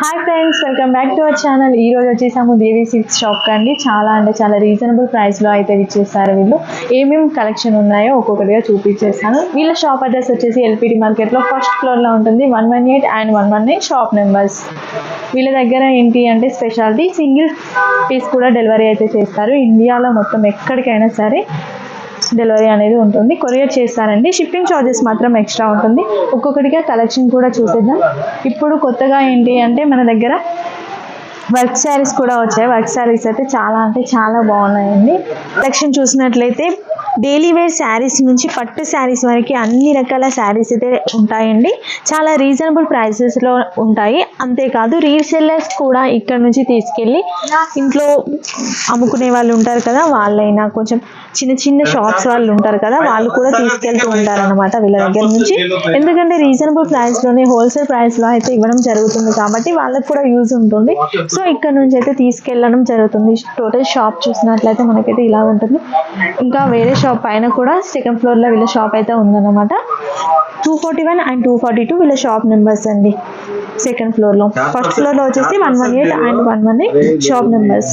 Hi friends welcome back to our channel ఈ రోజు వచ్చేసాము దేవి సిల్క్ షాప్ అండి. చాలా అంటే చాలా రీజనబుల్ ప్రైస్లో అయితే ఇచ్చేస్తారు వీళ్ళు. ఏమేమి కలెక్షన్ ఉన్నాయో ఒక్కొక్కటిగా చూపించేస్తాను. వీళ్ళ షాప్ అడ్రస్ వచ్చేసి ఎల్పిడి మార్కెట్లో ఫస్ట్ ఫ్లోర్లో ఉంటుంది. One one eight and one one eight shop numbers వీళ్ళ దగ్గర ఏంటి అంటే స్పెషాలిటీ సింగిల్ పీస్ కూడా డెలివరీ అయితే చేస్తారు. ఇండియాలో మొత్తం ఎక్కడికైనా సరే డెలివరీ అనేది ఉంటుంది. కొరియర్ చేస్తారండి. షిప్పింగ్ ఛార్జెస్ మాత్రం ఎక్స్ట్రా ఉంటుంది. ఒక్కొక్కటిగా కలెక్షన్ కూడా చూసేద్దాం. ఇప్పుడు కొత్తగా ఏంటి అంటే మన దగ్గర వర్క్ శారీస్ కూడా వచ్చాయి. వర్క్ శారీస్ అయితే చాలా అంటే చాలా బాగున్నాయండి. కలెక్షన్ చూసినట్లయితే డైలీ వేర్ శారీస్ నుంచి పట్టు శారీస్ వరకు అన్ని రకాల శారీస్ అయితే ఉంటాయండి. చాలా రీజనబుల్ ప్రైసెస్లో ఉంటాయి. అంతేకాదు రీసెల్లర్స్ కూడా ఇక్కడ నుంచి తీసుకెళ్ళి ఇంట్లో అమ్ముకునే వాళ్ళు ఉంటారు కదా వాళ్ళైనా కొంచెం చిన్న చిన్న షాప్స్ వాళ్ళు ఉంటారు కదా వాళ్ళు కూడా తీసుకెళ్తూ ఉంటారు అనమాట వీళ్ళ దగ్గర నుంచి. ఎందుకంటే రీజనబుల్ ప్రైస్లోనే హోల్సేల్ ప్రైస్లో అయితే ఇవ్వడం జరుగుతుంది కాబట్టి వాళ్ళకి కూడా యూజ్ ఉంటుంది. సో ఇక్కడ నుంచి అయితే తీసుకెళ్ళడం జరుగుతుంది. టోటల్ షాప్ చూసినట్లయితే మనకైతే ఇలా ఉంటుంది. ఇంకా వేరే షాప్ పైన కూడా సెకండ్ ఫ్లోర్లో వీళ్ళ షాప్ అయితే ఉందన్నమాట. Two forty one and two forty two వీళ్ళ షాప్ నెంబర్స్ అండి సెకండ్ ఫ్లోర్లో ఫస్ట్ ఫ్లోర్లో వచ్చేసి one one eight and one one eight shop numbers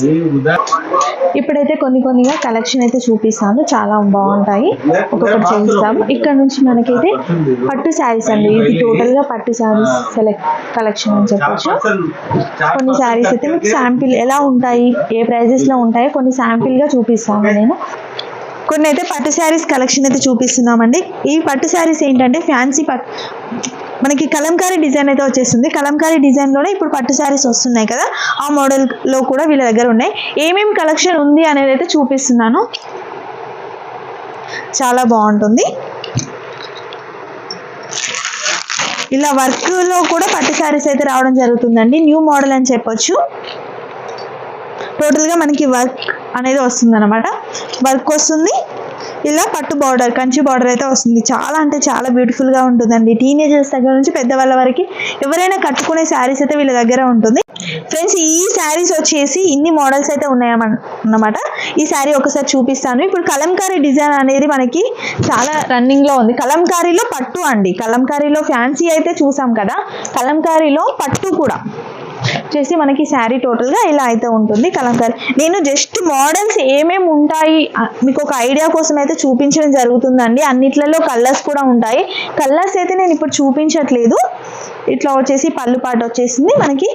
ఇప్పుడైతే కొన్ని కొన్నిగా కలెక్షన్ అయితే చూపిస్తాను చాలా బాగుంటాయి. ఒక్కొక్కటి చూపిస్తాము. ఇక్కడ నుంచి మనకైతే పట్టు శారీస్ అండి. ఇది టోటల్గా పట్టు శారీస్ సెలెక్ట్ కలెక్షన్ అని చెప్పొచ్చు. కొన్ని శారీస్ అయితే మీకు శాంపిల్ ఎలా ఉంటాయి ఏ ప్రైజెస్లో ఉంటాయో కొన్ని శాంపిల్గా చూపిస్తాను నేను. కొన్ని అయితే పట్టు శారీస్ కలెక్షన్ అయితే చూపిస్తున్నామండి. ఈ పట్టు శారీస్ ఏంటంటే ఫ్యాన్సీ పట్ మనకి కలంకారీ డిజైన్ అయితే వచ్చేస్తుంది. కలంకారీ డిజైన్లోనే ఇప్పుడు పట్టు శారీస్ వస్తున్నాయి కదా. ఆ మోడల్లో కూడా వీళ్ళ దగ్గర ఉన్నాయి. ఏమేమి కలెక్షన్ ఉంది అనేది అయితే చూపిస్తున్నాను. చాలా బాగుంటుంది. ఇలా వర్క్లో కూడా పట్టు శారీస్ అయితే రావడం జరుగుతుందండి. న్యూ మోడల్ అని చెప్పొచ్చు. టోటల్గా మనకి వర్క్ అనేది వస్తుంది అనమాట వర్క్ వస్తుంది. ఇలా పట్టు బార్డర్ కంచి బార్డర్ అయితే వస్తుంది. చాలా అంటే చాలా బ్యూటిఫుల్గా ఉంటుందండి. టీనేజర్స్ దగ్గర నుంచి పెద్దవాళ్ళ వరకు ఎవరైనా కట్టుకునే శారీస్ అయితే వీళ్ళ దగ్గర ఉంటుంది. ఫ్రెండ్స్ ఈ శారీస్ వచ్చేసి ఇన్ని మోడల్స్ అయితే ఉన్నాయన్నమాట. ఈ శారీ ఒకసారి చూపిస్తాను. ఇప్పుడు కలంకారీ డిజైన్ అనేది మనకి చాలా రన్నింగ్లో ఉంది. కలంకారీలో పట్టు అండి. కలంకారీలో ఫ్యాన్సీ అయితే చూసాం కదా. కలంకారీలో పట్టు కూడా. వచ్చేసి మనకి శారీ టోటల్గా ఇలా అయితే ఉంటుంది కలంకారీ. నేను జస్ట్ మోడల్స్ ఏమేమి ఉంటాయి మీకు ఒక ఐడియా కోసం అయితే చూపించడం జరుగుతుందండి. అన్నిట్లలో కలర్స్ కూడా ఉంటాయి. కలర్స్ అయితే నేను ఇప్పుడు చూపించట్లేదు. ఇట్లా వచ్చేసి పళ్ళు పాట వచ్చేసింది. మనకి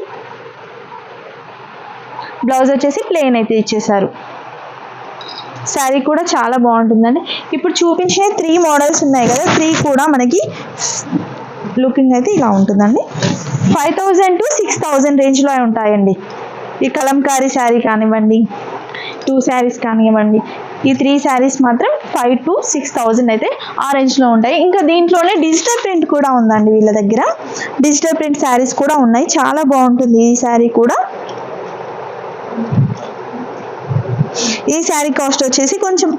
బ్లౌజ్ వచ్చేసి ప్లెయిన్ అయితే ఇచ్చేసారు శారీ కూడా చాలా బాగుంటుందండి. ఇప్పుడు చూపించిన త్రీ మోడల్స్ ఉన్నాయి కదా త్రీ కూడా మనకి లుకింగ్ అయితే ఇలా ఉంటుందండి. Five thousand to six thousand రేంజ్లో ఉంటాయండి. ఈ కలంకారీ శారీ కానివ్వండి టూ శారీస్ కానివ్వండి ఈ త్రీ శారీస్ మాత్రం ఫైవ్ టు సిక్స్ థౌజండ్ అయితే ఆ రేంజ్లో ఉంటాయి. ఇంకా దీంట్లోనే డిజిటల్ ప్రింట్ కూడా ఉందండి వీళ్ళ దగ్గర. డిజిటల్ ప్రింట్ శారీస్ కూడా ఉన్నాయి. చాలా బాగుంటుంది ఈ శారీ కూడా. ఈ శారీ కాస్ట్ వచ్చేసి కొంచెం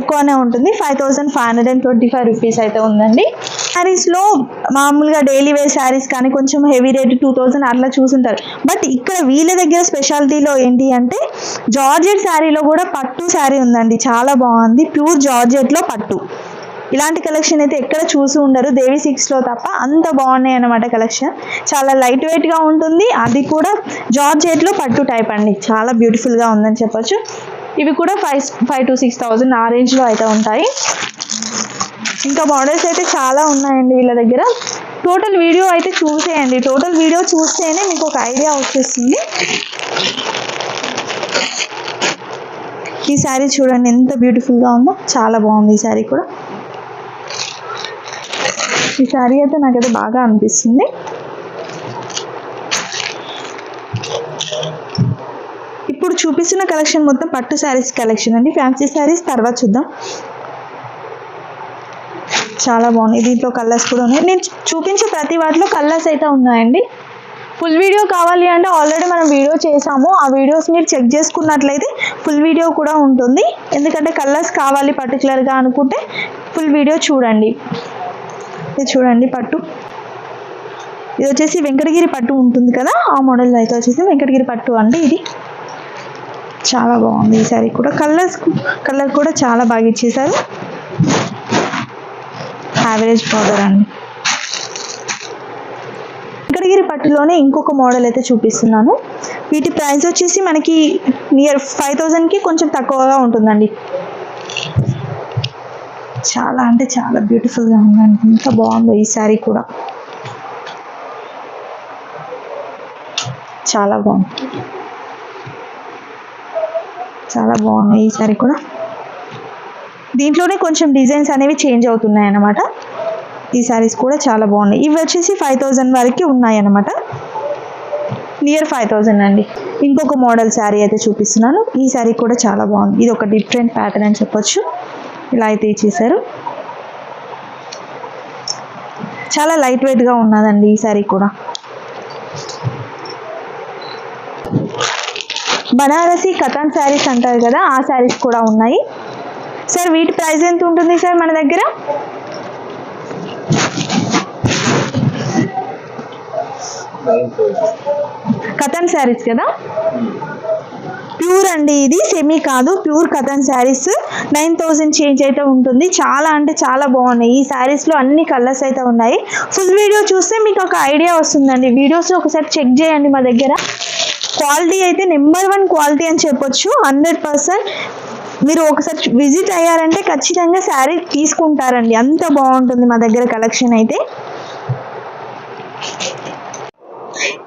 ఎక్కువనే ఉంటుంది. Five thousand five hundred and twenty five rupees అయితే ఉందండి. శారీస్లో మామూలుగా డైలీ వేర్ శారీస్ కానీ కొంచెం హెవీ రేట్ టూ థౌసండ్ అట్లా చూసుంటారు. బట్ ఇక్కడ వీళ్ళ దగ్గర స్పెషాలిటీలో ఏంటి అంటే జార్జెట్ శారీలో కూడా పట్టు శారీ ఉందండి. చాలా బాగుంది. ప్యూర్ జార్జెట్లో పట్టు. ఇలాంటి కలెక్షన్ అయితే ఎక్కడ చూసి ఉండరు. దేవి సిక్స్లో తప్ప అంత బాగున్నాయి అన్నమాట కలెక్షన్ చాలా లైట్ వెయిట్గా ఉంటుంది. అది కూడా జార్జెట్లో పట్టు టైప్ అండి. చాలా బ్యూటిఫుల్గా ఉందని చెప్పొచ్చు. ఇవి కూడా five five to six thousand ఆ రేంజ్లో అయితే ఉంటాయి. ఇంకా మోడల్స్ అయితే చాలా ఉన్నాయండి వీళ్ళ దగ్గర. టోటల్ వీడియో అయితే చూసేయండి. టోటల్ వీడియో చూస్తేనే మీకు ఒక ఐడియా వచ్చేస్తుంది. ఈ శారీ చూడండి ఎంత బ్యూటిఫుల్గా ఉందో. చాలా బాగుంది ఈ శారీ కూడా. ఈ శారీ అయితే నాకైతే బాగా అనిపిస్తుంది. ఇప్పుడు చూపిస్తున్న కలెక్షన్ మొత్తం పట్టు శారీస్ కలెక్షన్ అండి. ఫ్యాన్సీ శారీస్ తర్వాత చూద్దాం. చాలా బాగున్నాయి. దీంట్లో కలర్స్ కూడా ఉన్నాయి. నేను చూపించే ప్రతి వాటిలో కలర్స్ అయితే ఉన్నాయండి. ఫుల్ వీడియో కావాలి అంటే ఆల్రెడీ మనం వీడియో చేసాము. ఆ వీడియోస్ మీరు చెక్ చేసుకున్నట్లయితే ఫుల్ వీడియో కూడా ఉంటుంది. ఎందుకంటే కలర్స్ కావాలి పర్టికులర్గా అనుకుంటే ఫుల్ వీడియో చూడండి. ఇది చూడండి పట్టు. ఇది వచ్చేసి వెంకటగిరి పట్టు ఉంటుంది కదా? ఆ మోడల్ అయితే వచ్చేసి వెంకటగిరి పట్టు అండి ఇది. చాలా బాగుంది ఈ సారీ కూడా. కలర్స్ కలర్ కూడా చాలా బాగా ఇచ్చేసారు యావరేజ్ పౌడర్ అండి. ఇక్కడ వెంకటగిరి పట్టులోనే ఇంకొక మోడల్ అయితే చూపిస్తున్నాను. వీటి ప్రైస్ వచ్చేసి మనకి నియర్ ఫైవ్ థౌజండ్కి కొంచెం తక్కువగా ఉంటుందండి. చాలా అంటే చాలా బ్యూటిఫుల్గా ఉందండి. ఎంత బాగుందో ఈ శారీ కూడా. చాలా బాగుంది. చాలా బాగున్నాయి ఈ శారీ కూడా. దీంట్లోనే కొంచెం డిజైన్స్ అనేవి చేంజ్ అవుతున్నాయి అన్నమాట ఈ శారీస్ కూడా చాలా బాగున్నాయి. ఇవి వచ్చేసి ఫైవ్ థౌజండ్ వరకు ఉన్నాయి అన్నమాట నియర్ ఫైవ్ థౌజండ్ అండి. ఇంకొక మోడల్ శారీ అయితే చూపిస్తున్నాను. ఈ శారీ కూడా చాలా బాగుంది. ఇది ఒక డిఫరెంట్ ప్యాటర్న్ అని చెప్పొచ్చు. ఇలా అయితే ఇచ్చేసారు. చాలా లైట్ వెయిట్గా ఉన్నదండి ఈ శారీ కూడా. బనారసి కథాన్ శారీస్ అంటారు కదా ఆ శారీస్ కూడా ఉన్నాయి. సార్ వీటి ప్రైస్ ఎంత ఉంటుంది సార్ మన దగ్గర? కథన్ శారీస్ కదా? ప్యూర్ అండి ఇది సెమీ కాదు pure Katan saris. Nine thousand change అయితే ఉంటుంది. చాలా అంటే చాలా బాగున్నాయి. ఈ శారీస్లో అన్ని కలర్స్ అయితే ఉన్నాయి. ఫుల్ వీడియో చూస్తే మీకు ఒక ఐడియా వస్తుందండి. వీడియోస్ ఒకసారి చెక్ చేయండి మా దగ్గర. క్వాలిటీ అయితే నెంబర్ వన్ క్వాలిటీ అని చెప్పొచ్చు హండ్రెడ్ పర్సెంట్. మీరు ఒకసారి విజిట్ అయ్యారంటే ఖచ్చితంగా శారీ తీసుకుంటారండి. అంత బాగుంటుంది మా దగ్గర కలెక్షన్ అయితే.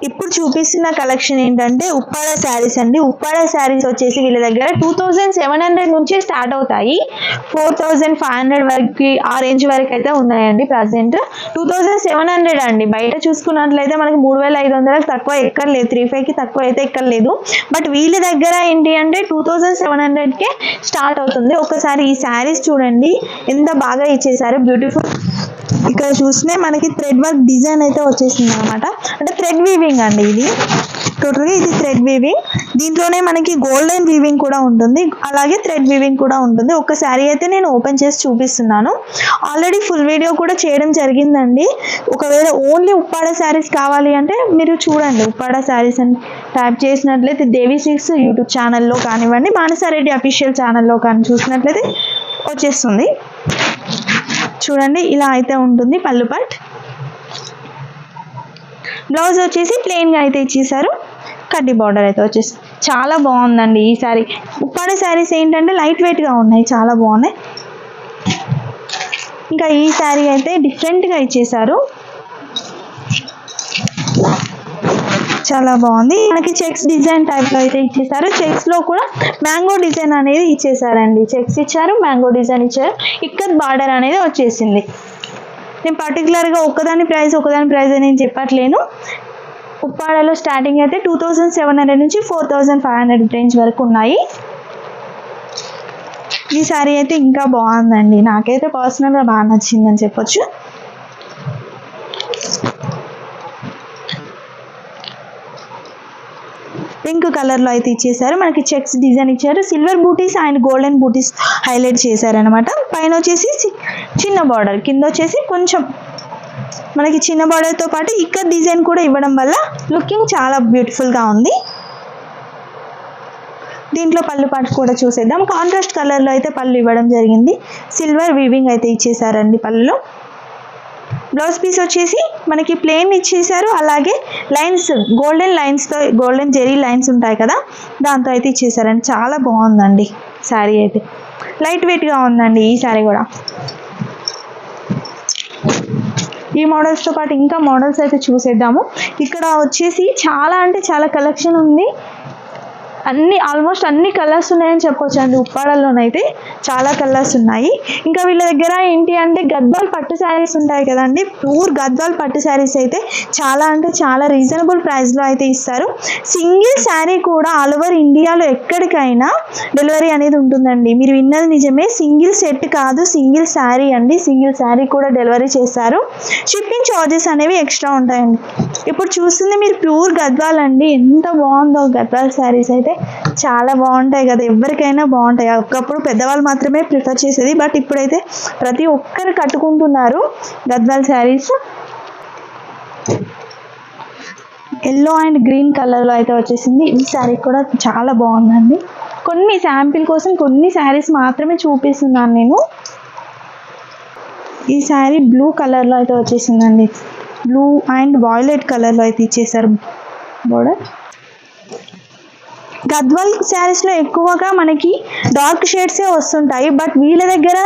ఇప్పుడు చూపిస్తున్న కలెక్షన్ ఏంటంటే ఉప్పాడ శారీస్ అండి. ఉప్పాడ శారీస్ వచ్చేసి వీళ్ళ దగ్గర టూ థౌజండ్ సెవెన్ హండ్రెడ్ నుంచే స్టార్ట్ అవుతాయి. ఫోర్ థౌజండ్ ఫైవ్ హండ్రెడ్ వరకు ఆ రేంజ్ వరకు అయితే ఉన్నాయండి present two thousand seven hundred అండి. బయట చూసుకున్నట్లయితే మనకి మూడు వేల ఐదు వందలకు తక్కువ ఎక్కడ లేదు. త్రీ ఫైవ్కి తక్కువ అయితే ఎక్కడ లేదు. బట్ వీళ్ళ దగ్గర ఏంటి అంటే టూ థౌజండ్ సెవెన్ హండ్రెడ్కే స్టార్ట్ అవుతుంది. ఒకసారి ఈ శారీస్ చూడండి. ఎంత బాగా ఇచ్చేసారు బ్యూటిఫుల్ ఇక్కడ చూస్తే మనకి థ్రెడ్ వర్క్ డిజైన్ అయితే వచ్చేసింది అనమాట అంటే థ్రెడ్ వీవింగ్ అండి ఇది. టోటల్గా ఇది థ్రెడ్ వీవింగ్ దీంట్లోనే మనకి గోల్డెన్ వీవింగ్ కూడా ఉంటుంది. అలాగే థ్రెడ్ వీవింగ్ కూడా ఉంటుంది. ఒక శారీ అయితే నేను ఓపెన్ చేసి చూపిస్తున్నాను. ఆల్రెడీ ఫుల్ వీడియో కూడా చేయడం జరిగిందండి. ఒకవేళ ఓన్లీ ఉప్పాడ శారీస్ కావాలి అంటే మీరు చూడండి. ఉప్పాడ శారీస్ అని ట్యాప్ చేసినట్లయితే దేవి సిక్స్ యూట్యూబ్ ఛానల్లో కానివ్వండి మానసారెడ్డి అఫీషియల్ ఛానల్లో కానీ చూసినట్లయితే వచ్చేస్తుంది. చూడండి ఇలా అయితే ఉంటుంది పళ్ళు పట్ బ్లౌజ్ వచ్చేసి ప్లెయిన్గా అయితే ఇచ్చేసారు. కడ్డీ బార్డర్ అయితే వచ్చేసి చాలా బాగుందండి ఈ శారీ ఉప్పాడ శారీస్ ఏంటంటే లైట్ వెయిట్గా ఉన్నాయి చాలా బాగున్నాయి. ఇంకా ఈ శారీ అయితే డిఫరెంట్గా ఇచ్చేసారు. చాలా బాగుంది. మనకి చెక్స్ డిజైన్ టైప్లో అయితే ఇచ్చేసారు. చెక్స్లో కూడా మ్యాంగో డిజైన్ అనేది ఇచ్చేసారండి. చెక్స్ ఇచ్చారు మ్యాంగో డిజైన్ ఇచ్చారు. ఇక్కత్ బార్డర్ అనేది వచ్చేసింది. నేను పర్టికులర్గా ఒకదాని ప్రైస్ ఒకదాని ప్రైస్ అని నేను చెప్పట్లేను. ఉప్పాడలో స్టార్టింగ్ అయితే టూ థౌజండ్ సెవెన్ హండ్రెడ్ నుంచి four thousand five hundred range వరకు ఉన్నాయి. ఈ సారీ అయితే ఇంకా బాగుందండి. నాకైతే పర్సనల్గా బాగా నచ్చిందని చెప్పొచ్చు. పింక్ కలర్లో అయితే ఇచ్చేసారు మనకి చెక్స్ డిజైన్ ఇచ్చారు. Silver booties and golden booties highlight చేశారనమాట పైన వచ్చేసి చిన్న బార్డర్. కింద వచ్చేసి కొంచెం మనకి చిన్న బార్డర్తో పాటు ఇక్కడ డిజైన్ కూడా ఇవ్వడం వల్ల లుకింగ్ చాలా బ్యూటిఫుల్గా ఉంది. దీంట్లో పళ్ళు పాటు కూడా చూసేద్దాం. కాంట్రాస్ట్ కలర్లో అయితే పళ్ళు ఇవ్వడం జరిగింది. సిల్వర్ వీవింగ్ అయితే ఇచ్చేసారండి పళ్ళులో బ్లౌజ్ పీస్ వచ్చేసి మనకి ప్లెయిన్ ఇచ్చేసారు. అలాగే లైన్స్ గోల్డెన్ లైన్స్తో గోల్డెన్ జెరీ లైన్స్ ఉంటాయి కదా దాంతో అయితే ఇచ్చేసారండి. చాలా బాగుందండి శారీ అయితే. లైట్ వెయిట్గా ఉందండి ఈ శారీ కూడా. ఈ మోడల్స్తో పాటు ఇంకా మోడల్స్ అయితే చూసేద్దాము. ఇక్కడ వచ్చేసి చాలా అంటే చాలా కలెక్షన్ ఉంది. అన్ని ఆల్మోస్ట్ అన్ని కలర్స్ ఉన్నాయని చెప్పొచ్చు అండి ఉప్పాడలోనైతే చాలా కలర్స్ ఉన్నాయి. ఇంకా వీళ్ళ దగ్గర ఏంటి అంటే గద్వాల్ పట్టు శారీస్ ఉంటాయి కదండి. ప్యూర్ గద్వాల్ పట్టు శారీస్ అయితే చాలా అంటే చాలా రీజనబుల్ ప్రైస్లో అయితే ఇస్తారు. సింగిల్ శారీ కూడా ఆల్ ఓవర్ ఇండియాలో ఎక్కడికైనా డెలివరీ అనేది ఉంటుందండి. మీరు విన్నది నిజమే సింగిల్ సెట్ కాదు సింగిల్ శారీ అండి. సింగిల్ శారీ కూడా డెలివరీ చేస్తారు షిప్పింగ్ చార్జెస్ అనేవి ఎక్స్ట్రా ఉంటాయండి. ఇప్పుడు చూస్తుంది మీరు ప్యూర్ గద్వాల్ అండి. ఎంత బాగుందో గద్వాల్ శారీస్ అయితే. చాలా బాగుంటాయి కదా ఎవరికైనా బాగుంటాయి. ఒకప్పుడు పెద్దవాళ్ళు మాత్రమే ప్రిఫర్ చేసేది బట్ ఇప్పుడైతే ప్రతి ఒక్కరు కట్టుకుంటున్నారు Gadwal saris. Yellow and green కలర్లో అయితే వచ్చేసింది. ఈ శారీ కూడా చాలా బాగుందండి. కొన్ని శాంపిల్ కోసం కొన్ని శారీస్ మాత్రమే చూపిస్తున్నాను నేను. ఈ శారీ బ్లూ కలర్లో అయితే వచ్చేసిందండి. బ్లూ అండ్ వాయిలెట్ కలర్లో అయితే ఇచ్చేసారు బోర్డర్ గద్వాల్ శారీస్లో ఎక్కువగా మనకి డార్క్ షేడ్సే వస్తుంటాయి బట్ వీళ్ళ దగ్గర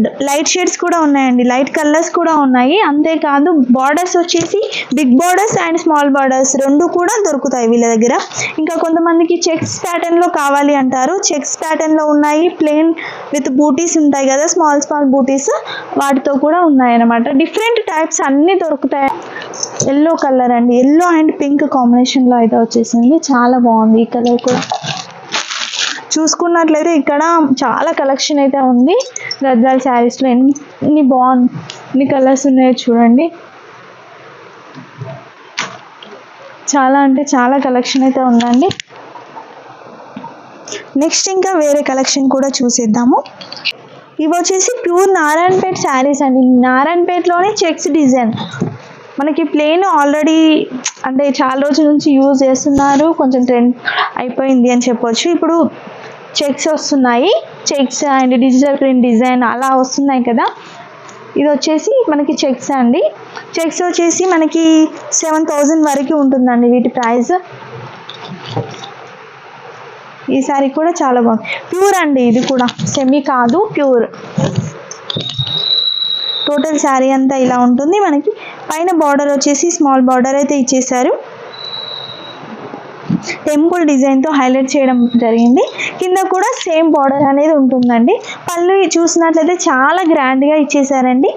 లైట్ షేడ్స్ కూడా ఉన్నాయండి. లైట్ కలర్స్ కూడా ఉన్నాయి. అంతేకాదు బార్డర్స్ వచ్చేసి big borders and small borders రెండు కూడా దొరుకుతాయి వీళ్ళ దగ్గర. ఇంకా కొంతమందికి చెక్స్ ప్యాటర్న్లో కావాలి అంటారు. చెక్స్ ప్యాటర్న్లో ఉన్నాయి. ప్లెయిన్ విత్ బూటీస్ ఉంటాయి కదా స్మాల్ స్మాల్ బూటీస్. వాటితో కూడా ఉన్నాయి అన్నమాట. డిఫరెంట్ టైప్స్ అన్నీ దొరుకుతాయి. ఎల్లో కలర్ అండి. ఎల్లో అండ్ పింక్ కాంబినేషన్లో అయితే వచ్చేసింది. చాలా బాగుంది ఈ కలర్ కూడా. చూసుకున్నట్లయితే ఇక్కడ చాలా కలెక్షన్ అయితే ఉంది. గద్దాల శారీస్లో ఎన్ని బాగుంది ఎన్ని కలర్స్ ఉన్నాయో చూడండి. చాలా అంటే చాలా కలెక్షన్ అయితే ఉందండి. నెక్స్ట్ ఇంకా వేరే కలెక్షన్ కూడా చూసేద్దాము. ఇవి వచ్చేసి ప్యూర్ నారాయణపేట్ శారీస్ అండి. నారాయణపేటలోనే చెక్స్ డిజైన్ మనకి ప్లేన్ ఆల్రెడీ అంటే చాలా రోజుల నుంచి యూజ్ చేస్తున్నారు. కొంచెం ట్రెండ్ అయిపోయింది అని చెప్పొచ్చు. ఇప్పుడు చెక్స్ వస్తున్నాయి. Checks and digital print design అలా వస్తున్నాయి కదా. ఇది వచ్చేసి మనకి చెక్స్ అండి. చెక్స్ వచ్చేసి మనకి సెవెన్ థౌజండ్ వరకు ఉంటుందండి వీటి ప్రైస్. ఈ సారీ కూడా చాలా బాగుంది. ప్యూర్ అండి ఇది కూడా. సెమీ కాదు ప్యూర్. టోటల్ శారీ అంతా ఇలా ఉంటుంది. మనకి పైన బార్డర్ వచ్చేసి స్మాల్ బార్డర్ అయితే ఇచ్చేసారు. టెంపుల్ డిజైన్తో హైలైట్ చేయడం జరిగింది. కింద కూడా సేమ్ బార్డర్ అనేది ఉంటుందండి. పళ్ళు చూసినట్లయితే చాలా గ్రాండ్గా ఇచ్చేసారండి.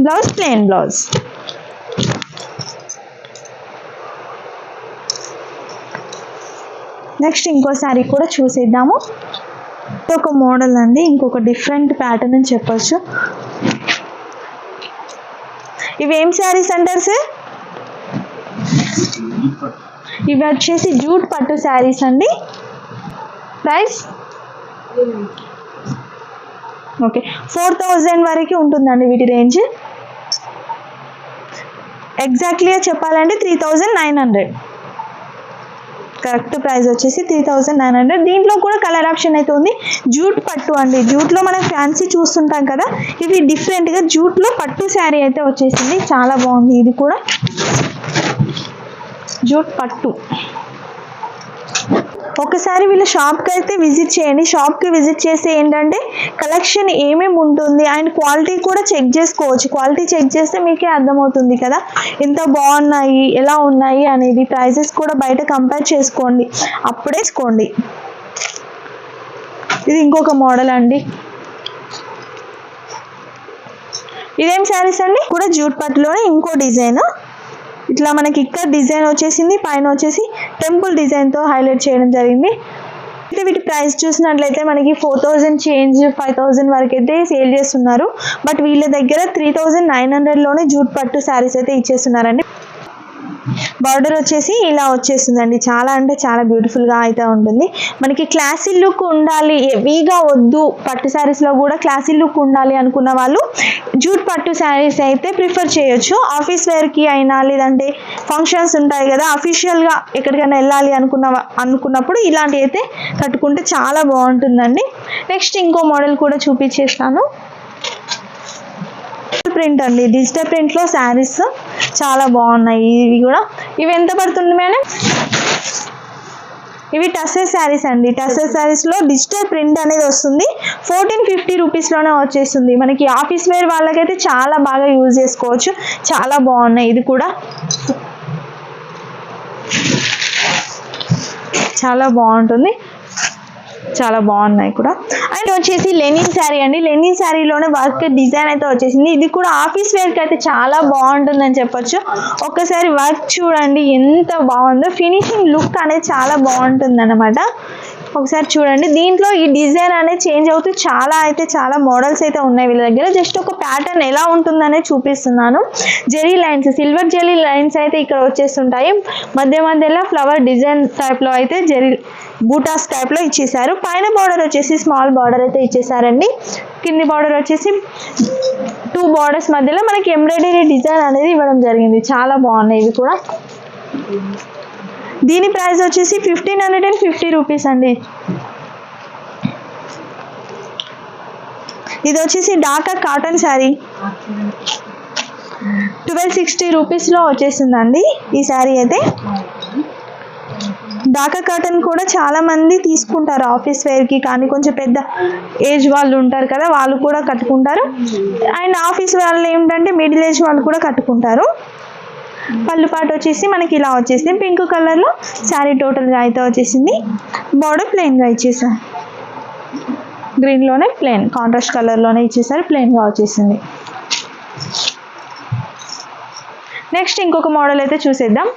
Blouse plain blouse. నెక్స్ట్ ఇంకో శారీ కూడా చూసేద్దాము. ఒక మోడల్ అండి. ఇంకొక డిఫరెంట్ ప్యాటర్న్ అని చెప్పొచ్చు. ఇవేం శారీస్ అంటారు సార్? ఇవి వచ్చేసి జూట్ పట్టు శారీస్ అండి. ప్రైస్ ఓకే ఫోర్ థౌజండ్ వరకు ఉంటుందండి వీటి రేంజ్ ఎగ్జాక్ట్లీగా చెప్పాలంటే three thousand nine hundred correct price వచ్చేసి త్రీ థౌజండ్ నైన్ హండ్రెడ్ దీంట్లో కూడా కలర్ ఆప్షన్ అయితే ఉంది. జూట్ పట్టు అండి. జూట్లో మనం ఫ్యాన్సీ చూస్తుంటాం కదా ఇది డిఫరెంట్గా జూట్లో పట్టు శారీ అయితే వచ్చేసింది. చాలా బాగుంది ఇది కూడా. జూట్ పట్టు. ఒకసారి వీళ్ళ షాప్కి అయితే విజిట్ చేయండి. షాప్కి విజిట్ చేస్తే ఏంటంటే కలెక్షన్ ఏమేమి ఉంటుంది అండ్ క్వాలిటీ కూడా చెక్ చేసుకోవచ్చు. క్వాలిటీ చెక్ చేస్తే మీకే అర్థమవుతుంది కదా. ఎంత బాగున్నాయి ఎలా ఉన్నాయి అనేది ప్రైజెస్ కూడా బయట కంపేర్ చేసుకోండి. అప్పుడే తీసుకోండి ఇది ఇంకొక మోడల్ అండి. ఇదేం శారీస్ అండి? కూడా జూట్ పట్టులోనే ఇంకో డిజైన్. ఇట్లా మనకి ఇక్కడ డిజైన్ వచ్చేసింది పైన వచ్చేసి టెంపుల్ డిజైన్తో హైలైట్ చేయడం జరిగింది. అయితే వీటి ప్రైస్ చూసినట్లయితే మనకి four thousand change five thousand వరకు అయితే సేల్ చేస్తున్నారు. బట్ వీళ్ళ దగ్గర త్రీ థౌజండ్ నైన్ హండ్రెడ్లోనే జూట్ పట్టు శారీస్ అయితే ఇచ్చేస్తున్నారండి. బార్డర్ వచ్చేసి ఇలా వచ్చేస్తుందండి. చాలా అంటే చాలా బ్యూటిఫుల్గా అయితే ఉంటుంది. మనకి క్లాసీ లుక్ ఉండాలి హెవీగా వద్దు పట్టు శారీస్లో కూడా క్లాసీ లుక్ ఉండాలి అనుకున్న వాళ్ళు జూట్ పట్టు శారీస్ అయితే ప్రిఫర్ చేయొచ్చు. ఆఫీస్ వేర్కి అయినా లేదంటే ఫంక్షన్స్ ఉంటాయి కదా అఫీషియల్గా ఎక్కడికైనా వెళ్ళాలి అనుకున్న అనుకున్నప్పుడు ఇలాంటివి అయితే కట్టుకుంటే చాలా బాగుంటుందండి. నెక్స్ట్ ఇంకో మోడల్ కూడా చూపించేస్తాను. ప్రింట్ అండి. డిజిటల్ ప్రింట్లో శారీస్ చాలా బాగున్నాయి. ఇవి కూడా. ఇవి ఎంత పడుతుంది మేడం? ఇవి టసెస్ శారీస్ అండి. టసెస్ శారీస్లో డిజిటల్ ప్రింట్ అనేది వస్తుంది. ఫోర్టీన్ ఫిఫ్టీ రూపీస్లోనే వచ్చేస్తుంది. మనకి ఆఫీస్ వేర్ వాళ్ళకైతే చాలా బాగా యూజ్ చేసుకోవచ్చు. చాలా బాగున్నాయి. ఇది కూడా. చాలా బాగుంటుంది. చాలా బాగున్నాయి కూడా. అండ్ వచ్చేసి లెనిన్ శారీ అండి. లెనిన్ శారీలోనే వర్క్ డిజైన్ అయితే వచ్చేసింది. ఇది కూడా ఆఫీస్ వేర్కి అయితే చాలా బాగుంటుందని చెప్పొచ్చు. ఒక్కసారి వర్క్ చూడండి ఎంత బాగుందో. ఫినిషింగ్ లుక్ అనేది చాలా బాగుంటుంది అనమాట ఒకసారి చూడండి. దీంట్లో ఈ డిజైన్ అనేది చేంజ్ అవుతూ చాలా అయితే చాలా మోడల్స్ అయితే ఉన్నాయి వీళ్ళ దగ్గర. జస్ట్ ఒక ప్యాటర్న్ ఎలా ఉంటుందనే చూపిస్తున్నాను. Zari lines silver zari lines అయితే ఇక్కడ వచ్చేస్తుంటాయి. మధ్య మధ్యలో ఫ్లవర్ డిజైన్ టైప్లో అయితే జెరీ బూటాస్ టైప్లో ఇచ్చేసారు పైన బార్డర్ వచ్చేసి స్మాల్ బార్డర్ అయితే ఇచ్చేసారండి కింది బార్డర్ వచ్చేసి టూ బార్డర్స్ మధ్యలో మనకి ఎంబ్రాయిడరీ డిజైన్ అనేది ఇవ్వడం జరిగింది. చాలా బాగున్నాయి ఇవి కూడా. దీని ప్రైస్ వచ్చేసి fifteen hundred and fifty rupees అండి. ఇది వచ్చేసి Dhaka cotton sari. Twelve sixty రూపీస్లో వచ్చేసిందండి ఈ శారీ అయితే. డాకా కాటన్ కూడా చాలా మంది తీసుకుంటారు ఆఫీస్ వేర్కి కానీ కొంచెం పెద్ద ఏజ్ వాళ్ళు ఉంటారు కదా వాళ్ళు కూడా కట్టుకుంటారు. అండ్ ఆఫీస్ వాళ్ళు ఏంటంటే మిడిల్ ఏజ్ వాళ్ళు కూడా కట్టుకుంటారు. పళ్ళు పాట వచ్చేసి మనకి ఇలా వచ్చేసింది పింక్ కలర్లో శారీ టోటల్గా అయితే వచ్చేసింది. బార్డర్ ప్లెయిన్గా ఇచ్చేసారు గ్రీన్లోనే ప్లెయిన్ కాంట్రాస్ట్ కలర్లోనే ఇచ్చేసారు ప్లెయిన్గా వచ్చేసింది. నెక్స్ట్ ఇంకొక మోడల్ అయితే చూసేద్దాం.